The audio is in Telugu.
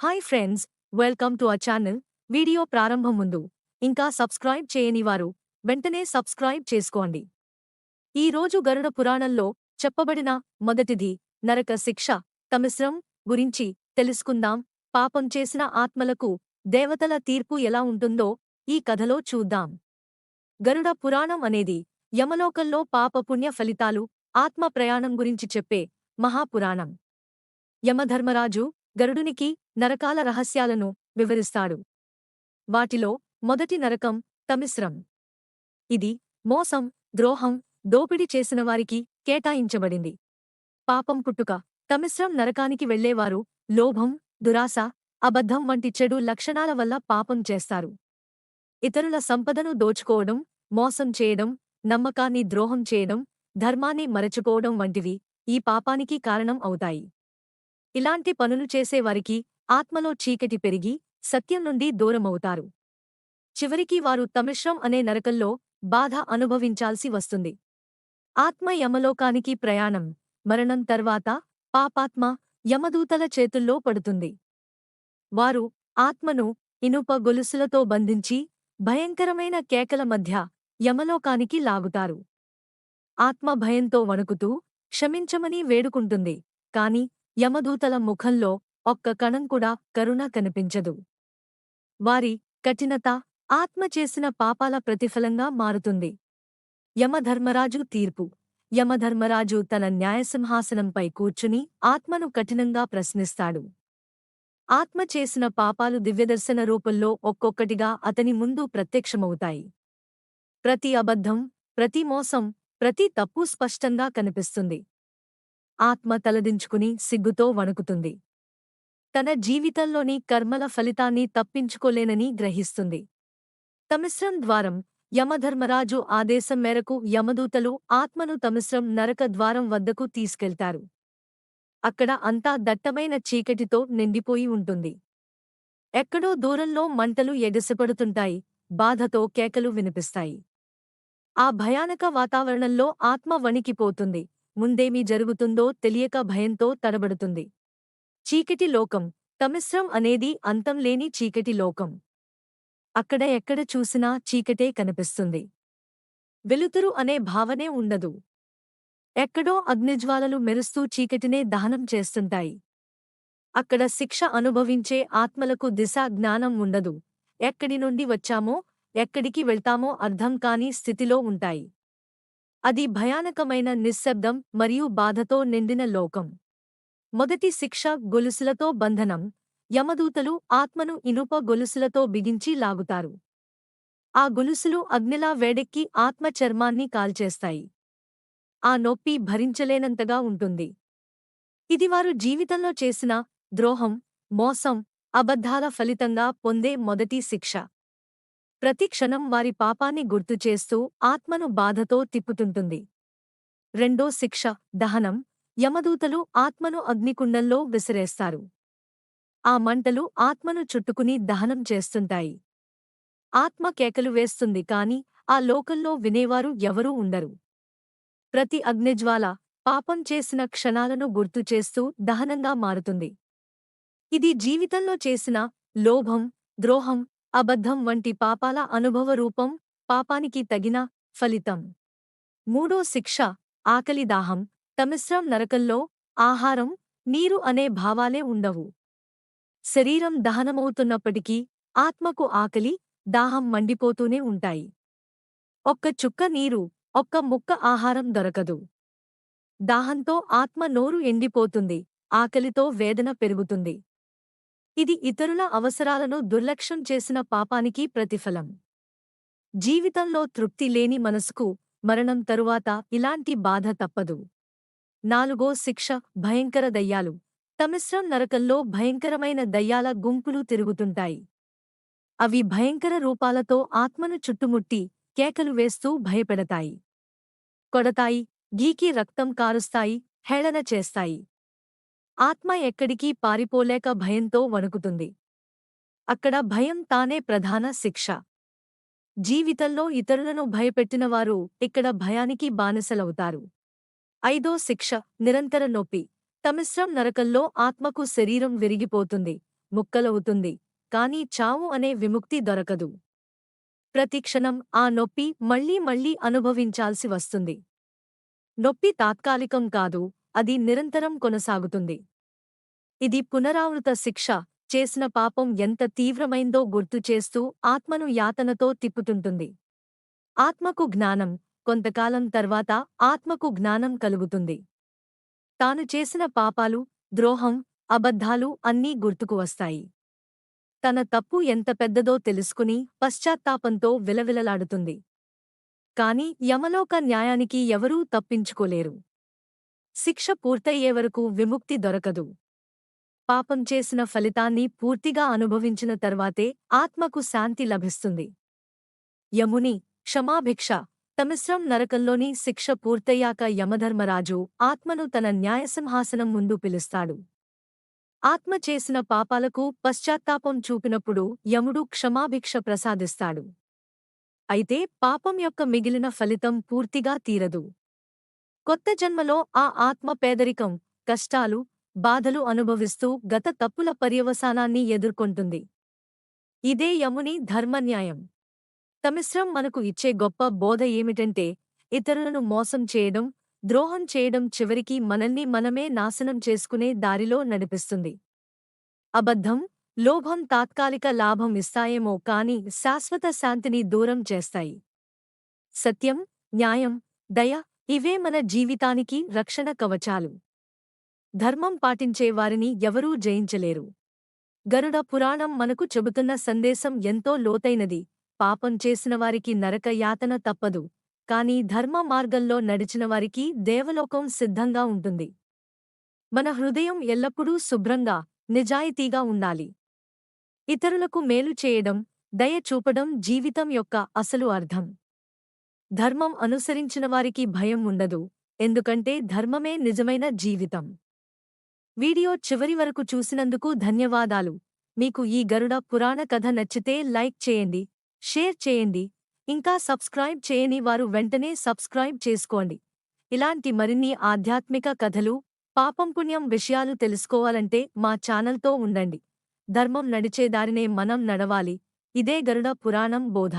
Hi friends welcome to our channel. Video ప్రారంభం ముందు ఇంకా సబ్స్క్రైబ్ చేయని వారు వెంటనే సబ్స్క్రైబ్ చేసుకోండి. ఈ రోజు గరుడ పురాణంలో చెప్పబడిన మొదటిది నరక శిక్ష. తమిశ్రం గురించి తెలుసుకుందాం. పాపం చేసిన ఆత్మలకు దేవతల తీర్పు ఎలా ఉంటుందో ఈ కథలో చూద్దాం. గరుడ పురాణం అనేది యమలోకంలో పాపపుణ్య ఫలితాలు ఆత్మ ప్రయాణం గురించి చెప్పే మహాపురాణం. యమధర్మరాజు గరుడునికి నరకాల రహస్యాలను వివరిస్తాడు. వాటిలో మొదటి నరకం తమిశ్రం. ఇది మోసం ద్రోహం దోపిడి చేసిన వారికి కేటాయించబడింది. పాపం పుట్టుక తమిశ్రం నరకానికి వెళ్ళేవారు లోభం దురాశ అబద్ధం వంటి చెడు లక్షణాల వల్ల పాపం చేస్తారు. ఇతరుల సంపదను దోచుకోవడం మోసం చేయడం నమ్మకాన్ని ద్రోహం చేయడం ధర్మాన్ని మరచుకోవడం వంటివి ఈ పాపానికి కారణం అవుతాయి. ఇలాంటి పనులు చేసేవారికి ఆత్మలో చీకటి పెరిగి సత్యం నుండి దూరమవుతారు. చివరికి వారు తమిశ్రం అనే నరకంలో బాధ అనుభవించాల్సి వస్తుంది. ఆత్మ యమలోకానికి ప్రయాణం మరణం తర్వాత పాపాత్మ యమదూతల చేతుల్లో పడుతుంది. వారు ఆత్మను ఇనుప గొలుసులతో బంధించి భయంకరమైన కేకల మధ్య యమలోకానికి లాగుతారు. ఆత్మ భయంతో వణుకుతూ క్షమించమని వేడుకుంటుంది కాని యమదూతల ముఖంలో ఒక్క కణం కూడా కరుణ కనిపించదు. వారి కఠినత ఆత్మ చేసిన పాపాల ప్రతిఫలంగా మారుతుంది. యమధర్మరాజు తీర్పు. యమధర్మరాజు తన న్యాయసింహాసనంపై కూర్చుని ఆత్మను కఠినంగా ప్రశ్నిస్తాడు. ఆత్మ చేసిన పాపాలు దివ్యదర్శన రూపంలో ఒక్కొక్కటిగా అతని ముందు ప్రత్యక్షమవుతాయి. ప్రతి అబద్ధం ప్రతి మోసం ప్రతి తప్పు స్పష్టంగా కనిపిస్తుంది. ఆత్మ తలదించుకుని సిగ్గుతో వణుకుతుంది. తన జీవితంలోని కర్మల ఫలితాన్ని తప్పించుకోలేనని గ్రహిస్తుంది. తమిశ్రం ద్వారం యమధర్మరాజు ఆదేశం మేరకు యమదూతలు ఆత్మను తమిశ్రం నరక ద్వారం వద్దకు తీసుకెళ్తారు. అక్కడ అంతా దట్టమైన చీకటితో నిండిపోయి ఉంటుంది. ఎక్కడో దూరంలో మంటలు ఎగసపడుతుంటాయి బాధతో కేకలు వినిపిస్తాయి. ఆ భయానక వాతావరణంలో ఆత్మ వణికిపోతుంది ముందేమీ జరుగుతుందో తెలియక భయంతో తడబడుతుంది. చీకటి లోకం. తమిశ్రం అనేది అంతంలేని చీకటి లోకం. అక్కడ ఎక్కడ చూసినా చీకటే కనిపిస్తుంది. వెలుతురు అనే భావనే ఉండదు. ఎక్కడో అగ్నిజ్వాలలు మెరుస్తూ చీకటినే దహనం చేస్తుంటాయి. అక్కడ శిక్ష అనుభవించే ఆత్మలకు దిశా జ్ఞానం ఉండదు. ఎక్కడి నుండి వచ్చామో ఎక్కడికి వెళ్తామో అర్థం కాని స్థితిలో ఉంటాయి. అది భయానకమైన నిశ్శబ్దం మరియు బాధతో నిండిన లోకం. మొదటి శిక్ష గొలుసులతో బంధనం. యమదూతలు ఆత్మను ఇనుప గొలుసులతో బిగించి లాగుతారు. ఆ గొలుసులు అగ్నిలా వేడెక్కి ఆత్మ చర్మాన్ని కాల్చేస్తాయి. ఆ నొప్పి భరించలేనంతగా ఉంటుంది. ఇది వారు జీవితంలో చేసిన ద్రోహం మోసం అబద్ధాల ఫలితంగా పొందే మొదటి శిక్ష. ప్రతి క్షణం వారి పాపాన్ని గుర్తుచేస్తూ ఆత్మను బాధతో తిప్పుతుంటుంది. రెండో శిక్ష దహనం. యమదూతలు ఆత్మను అగ్నికుండంలో విసిరేస్తారు. ఆ మంటలు ఆత్మను చుట్టుకుని దహనం చేస్తుంటాయి. ఆత్మ కేకలు వేస్తుంది కాని ఆ లోకంలో వినేవారు ఎవరూ ఉండరు. ప్రతి అగ్నిజ్వాల పాపం చేసిన క్షణాలను గుర్తుచేస్తూ దహనంగా మారుతుంది. ఇది జీవితంలో చేసిన లోభం ద్రోహం అబద్ధం వంటి పాపాల అనుభవ రూపం పాపానికి తగిన ఫలితం. మూడో శిక్ష ఆకలి దాహం తమిశ్రం నరకంలో ఆహారం నీరు అనే భావాలే ఉండవు. శరీరం దహనమవుతున్నప్పటికీ ఆత్మకు ఆకలి దాహం మండిపోతూనే ఉంటాయి. ఒక్క చుక్క నీరు ఒక్క ముక్క ఆహారం దొరకదు. దాహంతో ఆత్మ నోరు ఎండిపోతుంది ఆకలితో వేదన పెరుగుతుంది. ఇది ఇతరుల అవసరాలను దుర్లక్ష్యం చేసిన పాపానికి ప్రతిఫలం. జీవితంలో తృప్తి లేని మనసుకు మరణం తరువాత ఇలాంటి బాధ తప్పదు. నాలుగో శిక్ష భయంకర దయ్యాలు. తమిశ్రం నరకంలో భయంకరమైన దయ్యాల గుంపులు తిరుగుతుంటాయి. అవి భయంకర రూపాలతో ఆత్మను చుట్టుముట్టి కేకలు వేస్తూ భయపెడతాయి. కొడతాయి గీకి రక్తం కారుస్తాయి హేళన చేస్తాయి. ఆత్మ ఎక్కడికీ పారిపోలేక భయంతో వణుకుతుంది. అక్కడ భయం తానే ప్రధాన శిక్ష. జీవితంలో ఇతరులను భయపెట్టినవారు ఇక్కడ భయానికి బానిసలవుతారు. ఐదో శిక్ష నిరంతర నొప్పి. తమిశ్రం నరకంలో ఆత్మకు శరీరం విరిగిపోతుంది ముక్కలవుతుంది కాని చావు అనే విముక్తి దొరకదు. ప్రతి క్షణం ఆ నొప్పి మళ్ళీ మళ్ళీ అనుభవించాల్సి వస్తుంది. నొప్పి తాత్కాలికం కాదు అది నిరంతరం కొనసాగుతుంది. ఇది పునరావృత శిక్ష చేసిన పాపం ఎంత తీవ్రమైందో గుర్తుచేస్తూ ఆత్మను యాతనతో తిప్పుతుంటుంది. ఆత్మకు జ్ఞానం కొంతకాలం తర్వాత ఆత్మకు జ్ఞానం కలుగుతుంది. తాను చేసిన పాపాలు ద్రోహం అబద్ధాలు అన్నీ గుర్తుకు వస్తాయి. తన తప్పు ఎంత పెద్దదో తెలుసుకుని పశ్చాత్తాపంతో విలవిలలాడుతుంది. కాని యమలోక న్యాయానికి ఎవరూ తప్పించుకోలేరు. శిక్ష పూర్తయ్యే వరకు విముక్తి దొరకదు. పాపం చేసిన ఫలితాన్ని పూర్తిగా అనుభవించిన తర్వాతే ఆత్మకు శాంతి లభిస్తుంది. యముని క్షమాభిక్ష. తమిశ్రం నరకంలోని శిక్ష పూర్తయ్యాక యమధర్మరాజు ఆత్మను తన న్యాయసింహాసనం ముందు పిలుస్తాడు. ఆత్మ చేసిన పాపాలకు పశ్చాత్తాపం చూపినప్పుడు యముడు క్షమాభిక్ష ప్రసాదిస్తాడు. అయితే పాపం యొక్క మిగిలిన ఫలితం పూర్తిగా తీరదు. కొత్త జన్మలో ఆ ఆత్మ పేదరికం కష్టాలు బాధలు అనుభవిస్తూ గత తప్పుల పర్యవసానాన్ని ఎదుర్కొంటుంది. ఇదే యముని ధర్మన్యాయం. తమిశ్రం మనకు ఇచ్చే గొప్ప బోధ ఏమిటంటే ఇతరులను మోసం చేయడం ద్రోహం చేయడం చివరికి మనల్ని మనమే నాశనం చేసుకునే దారిలో నడిపిస్తుంది. అబద్ధం లోభం తాత్కాలిక లాభం ఇస్తాయేమో కాని శాశ్వత శాంతిని దూరం చేస్తాయి. సత్యం న్యాయం దయ ఇవే మన జీవితానికి రక్షణ కవచాలు. ధర్మం పాటించే వారిని ఎవరూ జయించలేరు. గరుడ పురాణం మనకు చెబుతున్న సందేశం ఎంతో లోతైనది. పాపం చేసినవారికి నరక యాతన తప్పదు. కాని ధర్మ మార్గంలో నడిచినవారికి దేవలోకం సిద్ధంగా ఉంటుంది. మన హృదయం ఎల్లప్పుడూ శుభ్రంగా నిజాయితీగా ఉండాలి. ఇతరులకు మేలు చేయడం దయ చూపడం జీవితం యొక్క అసలు అర్థం. ధర్మం అనుసరించిన వారికి భయం ఉండదు ఎందుకంటే ధర్మమే నిజమైన జీవితం. వీడియో చివరి వరకు చూసినందుకు ధన్యవాదాలు. మీకు ఈ గరుడ పురాణ కథ నచ్చితే లైక్ చేయండి షేర్ చేయండి. ఇంకా సబ్స్క్రైబ్ చేయని వారు వెంటనే సబ్స్క్రైబ్ చేసుకోండి. ఇలాంటి మరిన్ని ఆధ్యాత్మిక కథలు పాపం పుణ్యం విషయాలు తెలుసుకోవాలంటే మా ఛానల్తో ఉండండి. ధర్మం నడిచేదారినే మనం నడవాలి. ఇదే గరుడ పురాణం బోధ.